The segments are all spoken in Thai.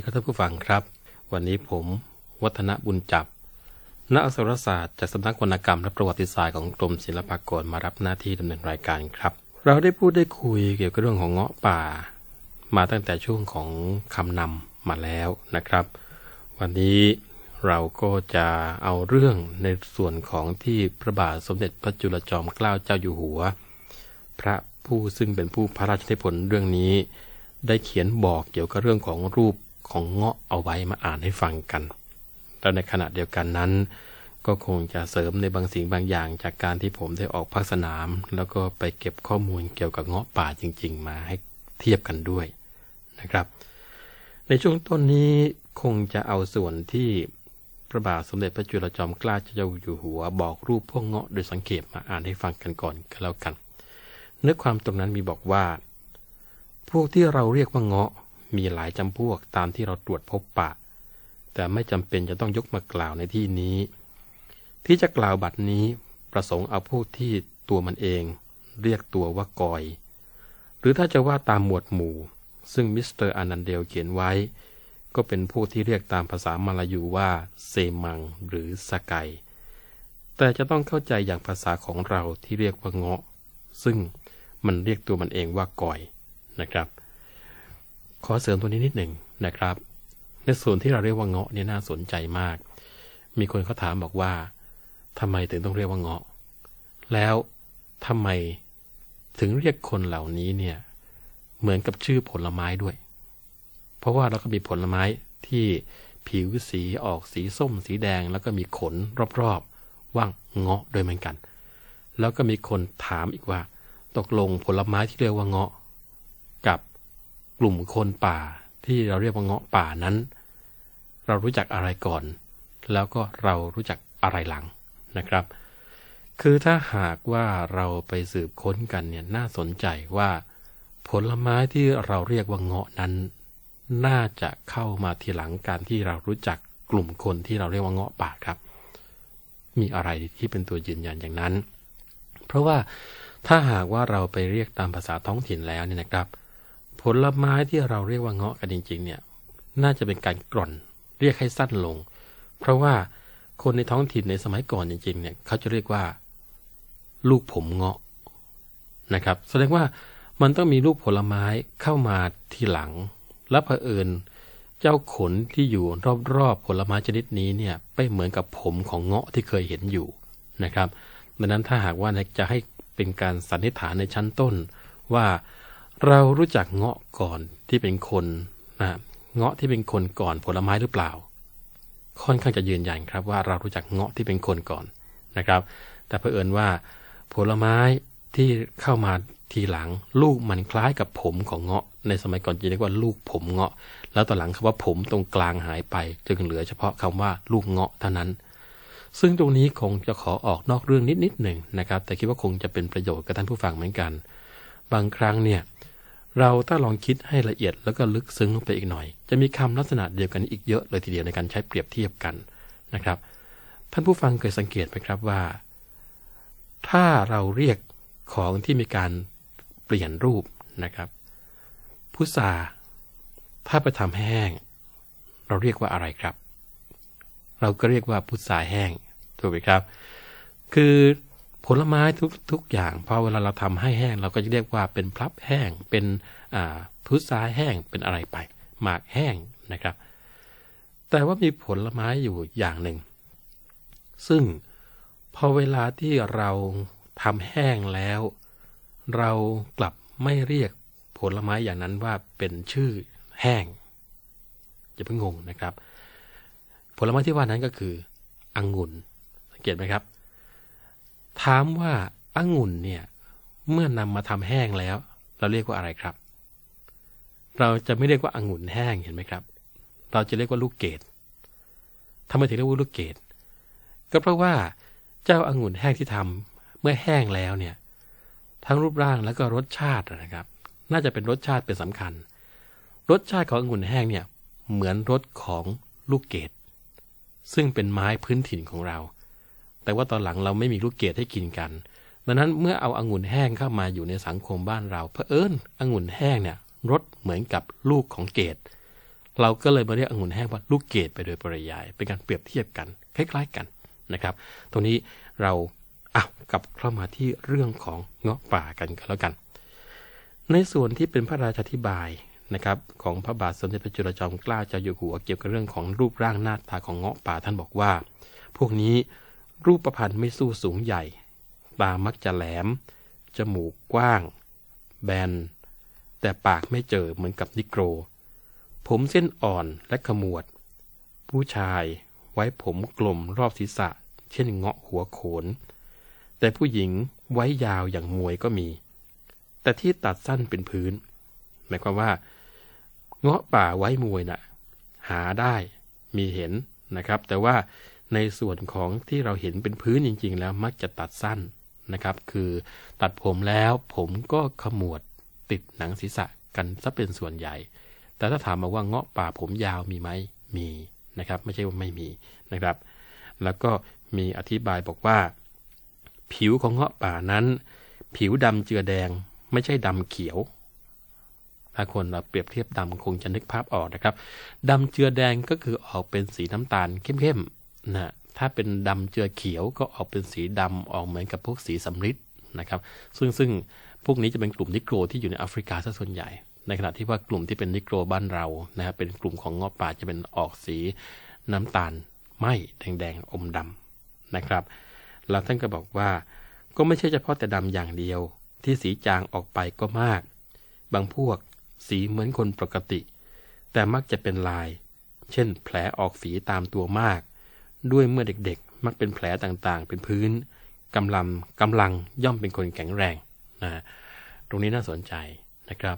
ีครับท่านผู้ฟังครับ วันนี้ผมวัฒนบุญจับ นักอักษรศาสตร์จากสำนักวรรณกรรมและประวัติศาสตร์ของกรมศิลปากรมารับหน้าที่ดำเนินรายการครับ เราได้พูดได้คุยเกี่ยวกับเรื่องของเงาะป่า มาตั้งแต่ช่วงของคำนำมาแล้วนะครับ วันนี้เราก็จะเอาเรื่องในส่วนของที่พระบาทสมเด็จพระจุลจอมเกล้าเจ้าอยู่หัว พระผู้ซึ่งเป็นผู้พระราชนิพนธ์เรื่องนี้ ได้เขียนบอกเกี่ยวกับเรื่องของรูป ของเงาะเอาไว้มาอ่านให้ฟังกัน แล้วในขณะเดียวกันนั้น ก็คงจะเสริมในบางสิ่งบางอย่าง จากการที่ผมได้ออกภาคสนาม แล้วก็ไปเก็บข้อมูลเกี่ยวกับเงาะป่าจริง ๆ มาให้เทียบกันด้วยนะครับ ในช่วงต้นนี้คงจะเอาส่วนที่พระบาทสมเด็จพระจุลจอมเกล้าเจ้าอยู่หัว บอกรูปพวกเงาะโดยสังเกตมาอ่านให้ฟังกันก่อนก็แล้วกัน เนื้อความตรงนั้นมีบอกว่า พวกที่เราเรียกว่าเงาะ มีหลายจำพวกตามที่เราตรวจพบปะ แต่ไม่จำเป็นจะต้องยกมากล่าวในที่นี้ ที่จะกล่าวบัดนี้ประสงค์เอาพวกที่ตัวมันเอง เรียกตัวว่ากอย หรือถ้าจะว่าตามหมวดหมู่ ซึ่งมิสเตอร์อานันเดลเขียนไว้ ก็เป็นพวกที่เรียกตามภาษามาลายูว่าเซมังหรือสกายแต่จะต้องเข้าใจอย่างภาษาของเราที่เรียกว่าเงาะ ซึ่งมันเรียกตัวมันเองว่ากอยนะครับ ขอเสริมตัวนี้นิดหนึ่งนะครับ ในส่วนที่เราเรียกว่าเงาะเนี่ยน่าสนใจมาก มีคนเขาถามบอกว่าทำไมถึงต้องเรียกว่าเงาะ แล้วทำไมถึงเรียกคนเหล่านี้เนี่ย เหมือนกับชื่อผลไม้ด้วย เพราะว่าเราก็มีผลไม้ที่ผิวสีออกสีส้ม สีแดง แล้วก็มีขนรอบๆ ว่างเงาะโดยเหมือนกัน แล้วก็มีคนถามอีกว่า ตกลงผลไม้ที่เรียกว่าเงาะ กลุ่มคนป่าที่เราเรียกว่าเงาะป่านั้น เรารู้จักอะไรก่อน แล้วก็เรารู้จักอะไรหลังนะครับ คือถ้าหากว่าเราไปสืบค้นกันเนี่ยน่าสนใจว่า ผลไม้ที่เราเรียกว่าเงาะนั้น น่าจะเข้ามาทีหลังการที่เรารู้จักกลุ่มคนที่เราเรียกว่าเงาะป่าครับ มีอะไรที่เป็นตัวยืนยันอย่างนั้น เพราะว่าถ้าหากว่าเราไปเรียกตามภาษาท้องถิ่นแล้วเนี่ยนะครับ ผลไม้ที่เราเรียกว่าเงาะกันจริง ๆ เนี่ย น่าจะเป็นการกร่อนเรียกให้สั้นลง เพราะว่าคนในท้องถิ่นในสมัยก่อนจริงๆเนี่ยเขาจะเรียกว่า ลูกผมเงาะนะครับ แสดงว่ามันต้องมีลูกผลไม้เข้ามาทีหลัง และเผอิญเจ้าขนที่อยู่รอบๆผลไม้ชนิดนี้เนี่ยไปเหมือนกับผมของเงาะที่เคยเห็นอยู่นะครับดังนั้นถ้าหากว่าจะให้เป็นการสันนิษฐานในชั้นต้น ว่า เรารู้จักเงาะก่อนที่เป็นคนนะเงาะที่เป็นคนก่อนผลไม้หรือเปล่า ค่อนข้างจะยืนยันครับว่าเรารู้จักเงาะที่เป็นคนก่อนนะครับ แต่เผอิญว่า ผลไม้ที่เข้ามาทีหลังลูกมันคล้ายกับผมของเงาะ ในสมัยก่อนจะเรียกว่าลูกผมเงาะ แล้วต่อหลังคำว่าผมตรงกลางหายไป จึงเหลือเฉพาะคำว่าลูกเงาะเท่านั้น ซึ่งตรงนี้คงจะขอออกนอกเรื่องนิดนิดหนึ่งนะครับ แต่คิดว่าคงจะเป็นประโยชน์กับท่านผู้ฟังเหมือนกัน บางครั้งเนี่ย เราถ้าลองคิดให้ละเอียดแล้วก็ลึกซึ้งลงไปอีกหน่อย จะมีคำลักษณะเดียวกันอีกเยอะเลยทีเดียวในการใช้เปรียบเทียบกันนะครับ ท่านผู้ฟังเคยสังเกตไหมครับว่า ถ้าเราเรียกของที่มีการเปลี่ยนรูปนะครับพุทราถ้าไปทำแห้ง เราเรียกว่าอะไรครับ เราก็เรียกว่าพุทราแห้งถูกไหมครับ คือ ผลไม้ทุกทุกอย่างพอเวลาเราทำให้แห้ง เราก็จะเรียกว่าเป็นพลับแห้ง เป็นพุทราแห้งเป็นอะไรไป หมากแห้งนะครับ แต่ว่ามีผลไม้อยู่อย่างหนึ่ง ซึ่งพอเวลาที่เราทำแห้งแล้ว เรากลับไม่เรียกผลไม้อย่างนั้นว่าเป็นชื่อแห้งอย่าเพิ่งงงนะครับ ผลไม้ที่ว่านั้นก็คือ องุ่นสังเกตไหมครับ ถามว่าองุ่นเนี่ย เมื่อนำมาทำแห้งแล้ว เราเรียกว่าอะไรครับ เราจะไม่เรียกว่าองุ่นแห้งเห็นไหมครับ เราจะเรียกว่าลูกเกดทำไมถึงเรียกว่าลูกเกดก็เพราะว่าเจ้าองุ่นแห้งที่ทำเมื่อแห้งแล้วเนี่ย ทั้งรูปร่างแล้วก็รสชาตินะครับ น่าจะเป็นรสชาติเป็นสำคัญ รสชาติขององุ่นแห้งเนี่ย เหมือนรสของลูกเกดซึ่งเป็นไม้พื้นถิ่นของเรา แต่ว่าตอนหลังเราไม่มีลูกเกดให้กินกันดังนั้นเมื่อเอาองุ่นแห้งเข้ามาอยู่ในสังคมบ้านเราเผอิญองุ่นแห้งเนี่ยรสเหมือนกับลูกของเกดเราก็เลยมาเรียกองุ่นแห้งว่าลูกเกดไปโดยปริยาย เป็นการเปรียบเทียบกันคล้ายๆกันนะครับ ตรงนี้เราอะกลับเข้ามาที่เรื่องของเงาะป่ากันก็แล้วกัน ในส่วนที่เป็นพระราชาธิบายนะครับของพระบาทสมเด็จพระจุลจอมเกล้าเจ้าอยู่หัวเกี่ยวกับเรื่องของรูปร่างหน้าตาของเงาะป่าท่านบอกว่า พวกนี้ รูปประพันธ์ไม่สู้สูงใหญ่ ตามักจะแหลม จมูกกว้าง แบน แต่ปากไม่เจอเหมือนกับนิโกร ผมเส้นอ่อนและขมวด ผู้ชายไว้ผมกลมรอบศีรษะ เช่นเงาะหัวโขน แต่ผู้หญิงไว้ยาวอย่างมวยก็มี แต่ที่ตัดสั้นเป็นพื้น หมายความว่า เงาะป่าไว้มวยนะ่ะ หาได้มีเห็นนะครับ แต่ว่า ในส่วนของที่เราเห็นเป็นพื้นจริง ๆ แล้วมักจะตัดสั้นนะครับ คือตัดผมแล้วผมก็ขมวดติดหนังศีรษะกันซะเป็นส่วนใหญ่ แต่ถ้าถามมาว่าเงาะป่าผมยาวมีไหมมีนะครับ ไม่ใช่ว่าไม่มีนะครับ แล้วก็มีอธิบายบอกว่า ผิวของเงาะป่านั้น ผิวดำเจือแดงไม่ใช่ดำเขียวถ้าคนเราเปรียบเทียบดำคงจะนึกภาพออกนะครับดำเจือแดงก็คือออกเป็นสีน้ำตาลเข้มๆ นะถ้าเป็นดำเจือเขียวก็ออกเป็นสีดำออกเหมือนกับพวกสีสำริดนะครับ ซึ่งซึ่งพวกนี้จะเป็นกลุ่มนิโกรที่อยู่ในแอฟริกาซะส่วนใหญ่ ในขณะที่ว่ากลุ่มที่เป็นนิโกรบ้านเรานะครับเป็นกลุ่มของเงาะป่าจะเป็นออกสีน้ำตาลไหมแดงๆอมดำนะครับ แล้วท่านก็บอกว่าก็ไม่ใช่เฉพาะแต่ดำอย่างเดียว ที่สีจางออกไปก็มาก บางพวกสีเหมือนคนปกติ แต่มักจะเป็นลาย เช่น แผลออกฝีตามตัวมาก ด้วยเมื่อเด็กๆ มักเป็นแผลต่างๆ เป็นพื้นกำลังกำลังย่อมเป็นคนแข็งแรงนะตรงนี้น่าสนใจนะครับ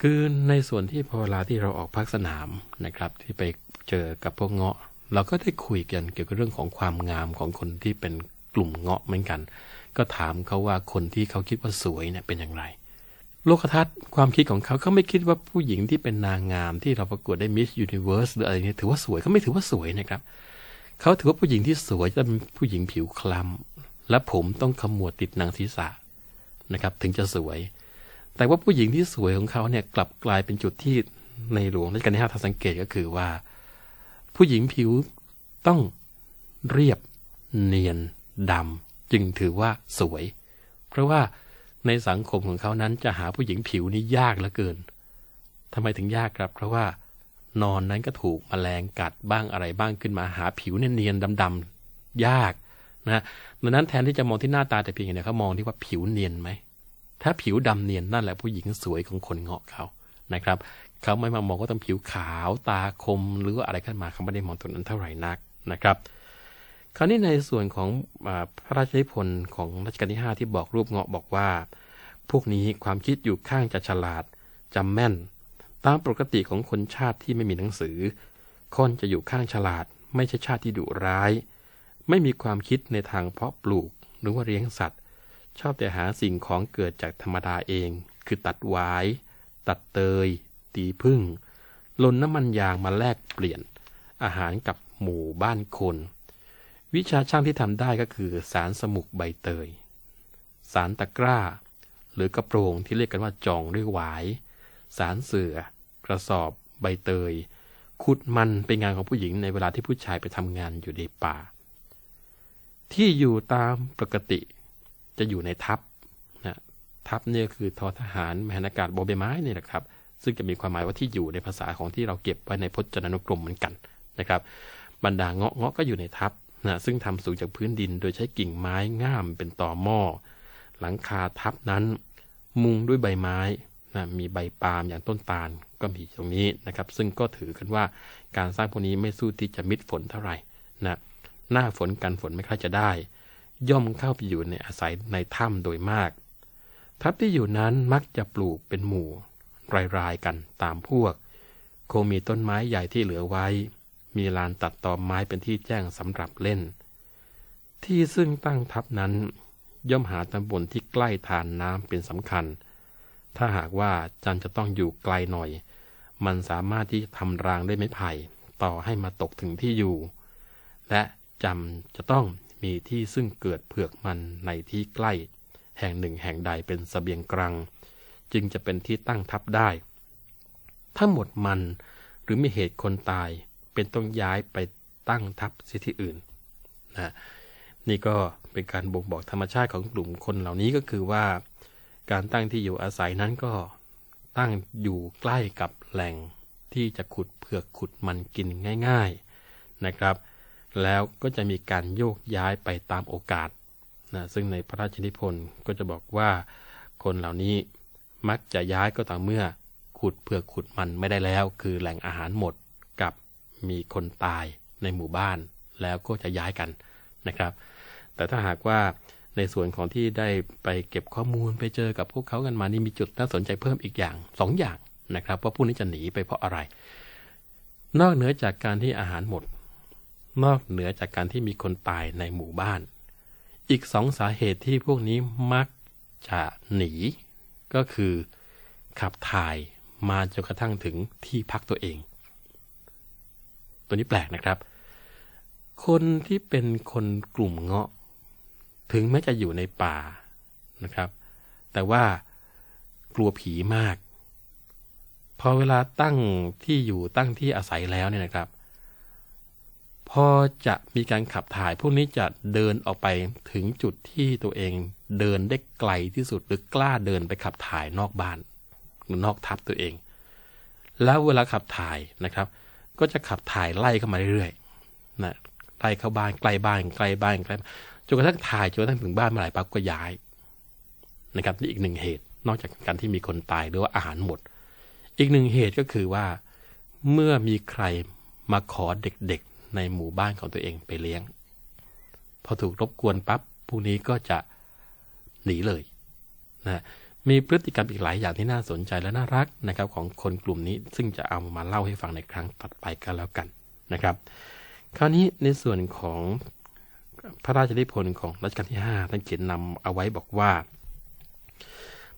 คือในส่วนที่พอเวลาที่เราออกพักสนามนะครับ ที่ไปเจอกับพวกเงาะ เราก็ได้คุยกันเกี่ยวกับเรื่องของความงามของคนที่เป็นกลุ่มเงาะเหมือนกัน ก็ถามเขาว่าคนที่เขาคิดว่าสวยเนี่ยเป็นอย่างไร โลกทัศน์ความคิดของเขาเขาไม่คิดว่าผู้หญิงที่เป็นนางงามที่เราประกวดได้มิสยูนิเวอร์สหรืออะไรเนี่ยถือว่าสวยเขาไม่ถือว่าสวยนะครับเขาถือว่าผู้หญิงที่สวยจะเป็นผู้หญิงผิวคล้ำและผมต้องขมวดติดหนังศีรษะนะครับ ถึงจะสวย แต่ว่าผู้หญิงที่สวยของเขาเนี่ยกลับกลายเป็นจุดที่ในหลวงรัชกาลที่ห้าทสังเกตก็คือว่า ผู้หญิงผิวต้องเรียบเนียนดำจึงถือว่าสวย เพราะว่าในสังคมของเขานั้นจะหาผู้หญิงผิวนี่ยากเหลือเกินทำไมถึงยากครับ เพราะว่า นอนนั้นก็ถูกมแมลงกัดบ้างอะไรบ้างขึ้นมาหาผิวเนียนดำๆยากนะดังนั้นแทนที่จะมองที่หน้าตาแต่เพียงอย่างเดียวเขามองที่ว่าผิวเนียนไหม ถ้าผิวดำเนียนนั่นแหละผู้หญิงสวยของคนเงาะเขานะครับเขาไม่มามองว่าต้องผิวขาวตาคมหรือว่าอะไรขึ้นมาเขาไม่ได้มองตรงนั้นเท่าไหร่นักนะครับ คราวนี้ในส่วนของอพระราชนิพนธ์ของรัชกาลที่ 5 ที่บอกรูปเงาะบอกว่า พวกนี้ความคิดอยู่ข้างจะฉลาดจำแม่น ตามปกติของคนชาติที่ไม่มีหนังสือคนจะอยู่ข้างฉลาด ไม่ใช่ชาติที่ดุร้าย ไม่มีความคิดในทางเพาะปลูกหรือว่าเลี้ยงสัตว์ ชอบแต่หาสิ่งของเกิดจากธรรมดาเอง คือตัดไว้ตัดเตย ตีพึ่งลนน้ำมันยางมาแลกเปลี่ยน อาหารกับหมู่บ้านคน วิชาช่างที่ทำได้ก็คือ สารสมุกใบเตย สารตะกร้า หรือกระโปรงที่เรียกกันว่าจองด้วยหวาย สารเสือ กระสอบ ใบเตยขุดมันเป็นงานของผู้หญิงในเวลาที่ผู้ชายไปทำงานอยู่ในป่า ที่อยู่ตามปกติจะอยู่ในทัพนะทัพเนี่ยคือทอทหารมหานากาศโบเบไม้นี่แหละครับ ซึ่งจะมีความหมายว่าที่อยู่ในภาษาของที่เราเก็บไว้ในพจนานุกรมเหมือนกันนะครับ บรรดาเงาะเงาะก็อยู่ในทัพนะซึ่งทำสูงจากพื้นดินโดยใช้กิ่งไม้ง่ามเป็นต่อหม้อ หลังคาทัพนั้น มุงด้วยใบไม้ นะมีใบปาล์มอย่างต้นตาลก็มีตรงนี้นะครับ ซึ่งก็ถือกันว่าการสร้างพวกนี้ไม่สู้ที่จะมิดฝนเท่าไหร่นะหน้าฝนกันฝนไม่ค่อยจะได้ ย่อมเข้าไปอยู่ในอาศัยในถ้ำโดยมาก ทัพที่อยู่นั้นมักจะปลูกเป็นหมู่ รายๆกันตามพวก คงมีต้นไม้ใหญ่ที่เหลือไว้ มีลานตัดตอไม้เป็นที่แจ้งสำหรับเล่น ที่ซึ่งตั้งทัพนั้น ย่อมหาตำบลที่ใกล้ทานน้ำเป็นสำคัญ ถ้าหากว่าจันจะต้องอยู่ไกลหน่อย มันสามารถที่จะทำรางได้ไม้ไผ่ต่อให้มาตกถึงที่อยู่ และจำจะต้องมีที่ซึ่งเกิดเผือกมันในที่ใกล้ แห่งหนึ่งแห่งใดเป็นสเสบียงกลางจึงจะเป็นที่ตั้งทับได้ ถ้าหมดมันหรือมีเหตุคนตาย เป็นต้องย้ายไปตั้งทับสิที่อื่นนะนี่ก็เป็นการบ่งบอกธรรมชาติของกลุ่มคนเหล่านี้ก็คือว่า การตั้งที่อยู่อาศัยนั้นก็ตั้งอยู่ใกล้กับแหล่งที่จะขุดเผือกขุดมันกินง่าย ๆนะครับ แล้วก็จะมีการโยกย้ายไปตามโอกาสนะซึ่งในพระราชนิพนธ์ก็จะบอกว่าคนเหล่านี้มักจะย้ายก็ต่อเมื่อขุดเผือกขุดมันไม่ได้แล้ว คือแหล่งอาหารหมดกับมีคนตายในหมู่บ้านแล้วก็จะย้ายกันนะครับ แต่ถ้าหากว่า ในส่วนของที่ได้ไปเก็บข้อมูลไปเจอกับพวกเขากันมานี่มีจุดน่าสนใจเพิ่มอีกอย่างสองอย่างนะครับว่าผู้นี้จะหนีไปเพราะอะไร นอกเหนือจากการที่อาหารหมด นอกเหนือจากการที่มีคนตายในหมู่บ้าน อีกสองสาเหตุที่พวกนี้มักจะหนี ก็คือขับถ่ายมาจนกระทั่งถึงที่พักตัวเอง ตัวนี้แปลกนะครับ คนที่เป็นคนกลุ่มเงาะ ถึงแม้จะอยู่ในป่านะครับ แต่ว่ากลัวผีมาก พอเวลาตั้งที่อยู่ตั้งที่อาศัยแล้วเนี่ยนะครับ พอจะมีการขับถ่ายพวกนี้จะเดินออกไปถึงจุดที่ตัวเองเดินได้ไกลที่สุดหรือกล้าเดินไปขับถ่ายนอกบ้านหรือนอกทับตัวเอง แล้วเวลาขับถ่ายนะครับ ก็จะขับถ่ายไล่เข้ามาเรื่อยๆนะไล่เข้าบ้านใกล้บ้านใกล้บ้านใกล้ จนกระทั่งถ่ายจนกระทั่งถึงบ้านเมื่อไหร่ปั๊บก็ย้ายนะครับนี่อีกหนึ่งเหตุ นอกจากการที่มีคนตายหรือว่าอาหารหมด อีกหนึ่งเหตุก็คือว่า เมื่อมีใครมาขอเด็กๆในหมู่บ้านของตัวเองไปเลี้ยง พอถูกรบกวนปั๊บพวกนี้ก็จะหนีเลยนะมีพฤติกรรมอีกหลายอย่างที่น่าสนใจและน่ารักนะครับ ของคนกลุ่มนี้ซึ่งจะเอามาเล่าให้ฟังในครั้งต่อไปกันแล้วกันนะครับ คราวนี้ในส่วนของ พระราชนิพนธ์ของรัชกาลที่5ท่านเขียนนำเอาไว้บอกว่า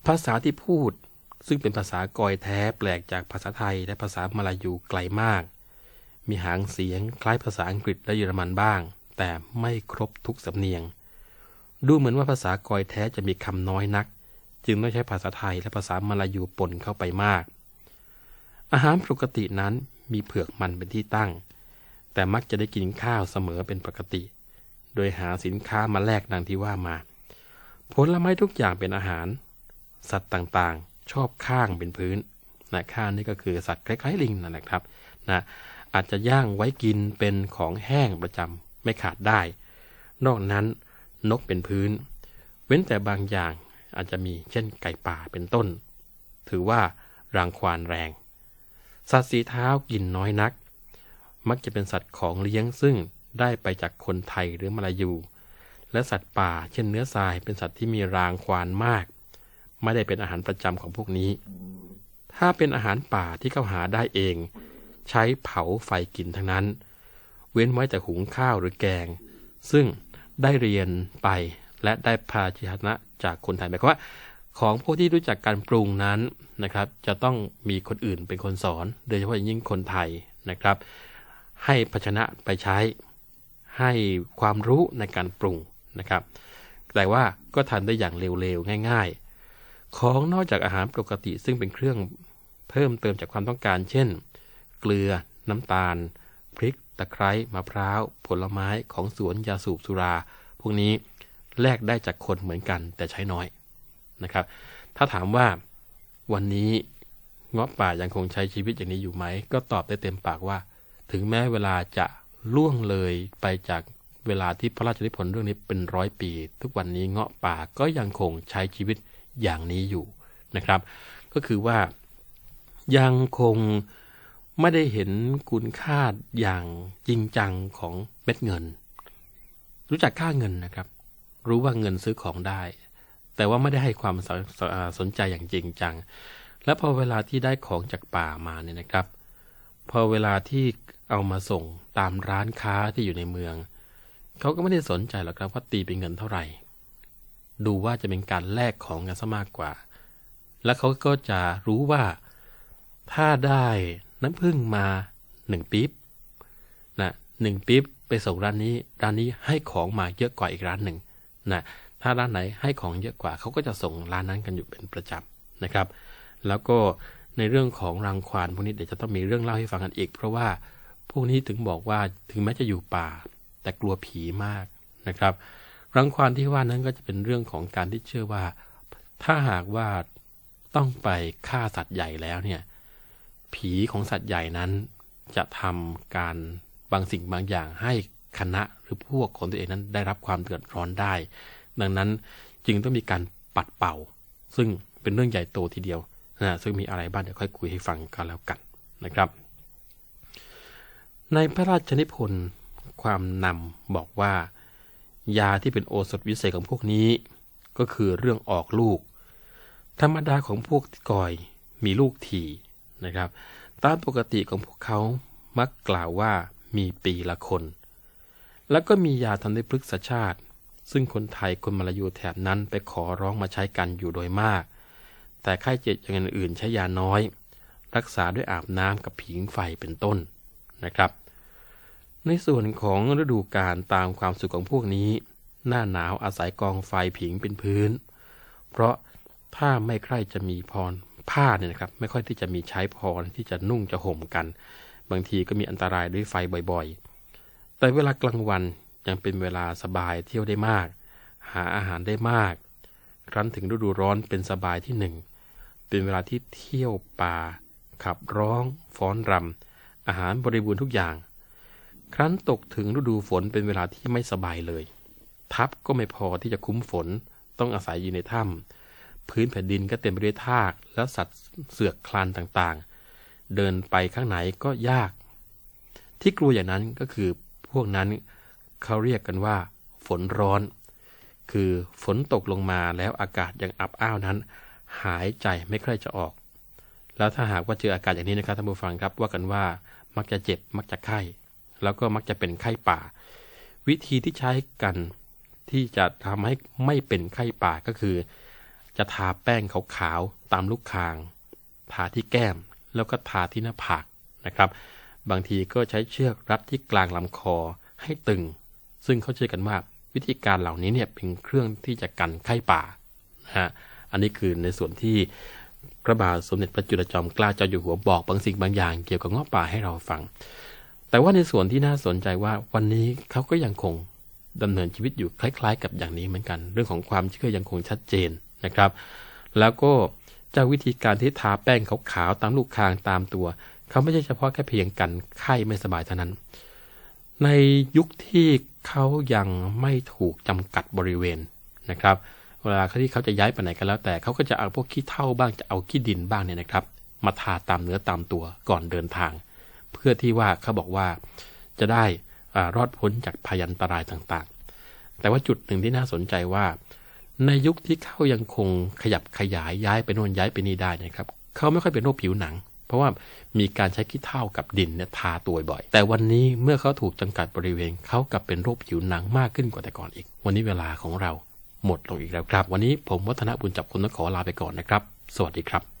ภาษาที่พูดซึ่งเป็นภาษากอยแท้แปลกจากภาษาไทยและภาษามาลายูไกลมาก มีหางเสียงคล้ายภาษาอังกฤษและเยอรมันบ้าง แต่ไม่ครบทุกสำเนียง ดูเหมือนว่าภาษากอยแท้จะมีคำน้อยนัก จึงต้องใช้ภาษาไทยและภาษามาลายูปนเข้าไปมาก อาหารปกตินั้นมีเผือกมันเป็นที่ตั้ง แต่มักจะได้กินข้าวเสมอเป็นปกติ โดยหาสินค้ามาแลกดังที่ว่ามา ผลไม้ทุกอย่างเป็นอาหาร สัตว์ต่างๆ ชอบข้างเป็นพื้นนะข้างนี่ก็คือสัตว์คล้ายๆลิงนั่นแหละครับนะอาจจะย่างไว้กินเป็นของแห้งประจำไม่ขาดได้ นอกนั้นนกเป็นพื้น เว้นแต่บางอย่างอาจจะมีเช่นไก่ป่าเป็นต้น ถือว่ารังควานแรง สัตว์สีเท้ากินน้อยนัก มักจะเป็นสัตว์ของเลี้ยงซึ่ง ได้ไปจากคนไทยหรือมาลายู และสัตว์ป่า เช่นเนื้อทรายเป็นสัตว์ที่มีรางควานมาก ไม่ได้เป็นอาหารประจำของพวกนี้ ถ้าเป็นอาหารป่าที่เขาหาได้เอง ใช้เผาไฟกินทั้งนั้น เว้นไว้แต่หุงข้าวหรือแกง ซึ่งได้เรียนไปและได้ภาชนะจากคนไทยหมายความว่าของพวกที่รู้จักการปรุงนั้นนะครับ จะต้องมีคนอื่นเป็นคนสอน โดยเฉพาะอย่างยิ่งคนไทยนะครับ ให้ภาชนะไปใช้ ให้ความรู้ในการปรุงนะครับ แต่ว่าก็ทำได้อย่างเร็วๆ ง่าย ๆ ของนอกจากอาหารปกติซึ่งเป็นเครื่องเพิ่มเติมจากความต้องการ เช่น เกลือ น้ำตาล พริก ตะไคร้ มะพร้าว ผลไม้ของสวนยาสูบสุรา พวกนี้แลกได้จากคนเหมือนกันแต่ใช้น้อยนะครับ ถ้าถามว่าวันนี้เงาะป่ายังคงใช้ชีวิตอย่างนี้อยู่ไหม ก็ตอบได้เต็มปากว่า ถึงแม้เวลาจะ ล่วงเลยไปจากเวลาที่พระราชนิพนธ์เรื่องนี้เป็นร้อยปี ทุกวันนี้เงาะป่าก็ยังคงใช้ชีวิตอย่างนี้อยู่นะครับ ก็คือว่ายังคงไม่ได้เห็นคุณค่าอย่างจริงจังของเม็ดเงิน รู้จักค่าเงินนะครับ รู้ว่าเงินซื้อของได้ แต่ว่าไม่ได้ให้ความสสนใจอย่างจริงจัง และพอเวลาที่ได้ของจากป่ามาเนี่ยนะครับ พอเวลาที่ เอามาส่งตามร้านค้าที่อยู่ในเมือง เขาก็ไม่ได้สนใจหรอกครับว่าตีเป็นเงินเท่าไหร่ ดูว่าจะเป็นการแลกของกันซะมากกว่า และเขาก็จะรู้ว่า ถ้าได้น้ำผึ้งมาหนึ่งปี๊บนะหนึ่งปี๊บไปส่งร้านนี้ ร้านนี้ให้ของมาเยอะกว่าอีกร้านหนึ่งนะถ้าร้านไหนให้ของเยอะกว่าเขาก็จะส่งร้านนั้นกันอยู่เป็นประจำนะครับ แล้วก็ในเรื่องของรังควานพวกนี้เดี๋ยวจะต้องมีเรื่องเล่าให้ฟังกันอีก เพราะว่า วกนี้ถึงบอกว่าถึงแม้จะอยู่ป่า แต่กลัวผีมากนะครับ รังควานที่ว่านั้นก็จะเป็นเรื่องของการที่เชื่อว่า ถ้าหากว่าต้องไปฆ่าสัตว์ใหญ่แล้วเนี่ย ผีของสัตว์ใหญ่นั้น จะทำการบางสิ่งบางอย่างให้คณะหรือพวกของตัวเองนั้นได้รับความเดือดร้อนได้ ดังนั้นจึงต้องมีการปัดเป่า ซึ่งเป็นเรื่องใหญ่โตทีเดียวนะซึ่งมีอะไรบ้างเดี๋ยวค่อยคุยให้ฟังกันแล้วกันนะครับ ในพระราชนิพนธ์ความนำบอกว่า ยาที่เป็นโอสถวิเศษของพวกนี้ ก็คือเรื่องออกลูก ธรรมดาของพวกก่อยมีลูกถี่นะครับ ตามปกติของพวกเขามักกล่าวว่ามีปีละคน แล้วก็มียาทำให้พฤกษชาติ ซึ่งคนไทยคนมาลายูแถบนั้นไปขอร้องมาใช้กันอยู่โดยมาก แต่ไข้เจ็บอย่างอื่นใช้ยาน้อย รักษาด้วยอาบน้ำกับผิงไฟเป็นต้น นะครับ ในส่วนของฤดูกาลตามความสุขของพวกนี้ หน้าหนาวอาศัยกองไฟผิงเป็นพื้น เพราะถ้าไม่ใคร่จะมีพรผ้าเนี่ยนะครับ ไม่ค่อยที่จะมีใช้พรที่จะนุ่งจะห่มกัน บางทีก็มีอันตรายด้วยไฟบ่อยๆ แต่เวลากลางวันยังเป็นเวลาสบายเที่ยวได้มาก หาอาหารได้มาก ครั้นถึงฤดูร้อนเป็นสบายที่หนึ่งเป็นเวลาที่เที่ยวป่า ขับร้อง ฟ้อนรำ อาหารบริบูรณ์ทุกอย่าง ครั้นตกถึงฤดูฝนเป็นเวลาที่ไม่สบายเลย ทัพก็ไม่พอที่จะคุ้มฝนต้องอาศัยอยู่ในถ้ำพื้นแผ่นดินก็เต็มไปด้วยทาก และสัตว์เสือกคลานต่างๆ เดินไปข้างไหนก็ยาก ที่กลัวอย่างนั้นก็คือพวกนั้นเขาเรียกกันว่า ฝนร้อน คือฝนตกลงมาแล้วอากาศยังอับอ้าวนั้น หายใจไม่ค่อยจะออก แล้วถ้าหากว่าเจออากาศอย่างนี้นะครับท่านผู้ฟังครับว่ากันว่ามักจะเจ็บมักจะไข้ แล้วก็มักจะเป็นไข้ป่า วิธีที่ใช้กันที่จะทำให้ไม่เป็นไข้ป่าก็คือ จะทาแป้งขาวๆตามลูกคาง ทาที่แก้มแล้วก็ทาที่หน้าผากนะครับ บางทีก็ใช้เชือกรัดที่กลางลำคอให้ตึง ซึ่งเขาเชื่อกันว่าวิธีการเหล่านี้เนี่ยเป็นเครื่องที่จะกันไข้ป่านะฮะอันนี้คือในส่วนที่ พระบาทสมเด็จพระจุลจอมเกล้าเจ้าอยู่หัวบอกบางสิ่งบางอย่างเกี่ยวกับเงาะป่าให้เราฟัง แต่ว่าในส่วนที่น่าสนใจว่าวันนี้เขาก็ยังคงดำเนินชีวิตอยู่คล้าย ๆ กับอย่างนี้เหมือนกัน เรื่องของความเชื่อยังคงชัดเจนนะครับ แล้วก็เจ้าวิธีการที่ทาแป้งขาวๆตามลูกคางตามตัว เขาไม่ใช่เฉพาะแค่เพียงกันไข้ไม่สบายเท่านั้น ในยุคที่เขายังไม่ถูกจำกัดบริเวณนะครับ เวลาที่เขาจะย้ายไปไหนกันแล้วแต่เขาก็จะเอาพวกขี้เถ้าบ้างจะเอาขี้ดินบ้างเนี่ยนะครับ มาทาตามเนื้อตามตัวก่อนเดินทาง เพื่อที่ว่าเขาบอกว่าจะได้อรอดพ้นจากพยันตรายต่างๆ แต่ว่าจุดหนึ่งที่น่าสนใจว่า ในยุคที่เขายังคงขยับขยายย้ายไปโน่นย้ายไปนี่ได้นะครับเขาไม่ค่อยเป็นโรคผิวหนัง เพราะว่ามีการใช้ขี้เถ้ากับดินเนี่ยทาตัวบ่อย แต่วันนี้เมื่อเขาถูกจำกัดบริเวณเขากลับเป็นโรคผิวหนังมากขึ้นกว่าแต่ก่อนอีก วันนี้เวลาของเรา หมดลงอีกแล้วครับ วันนี้ผมวัฒนบุญจับคุณต้องขอลาไปก่อนนะครับ สวัสดีครับ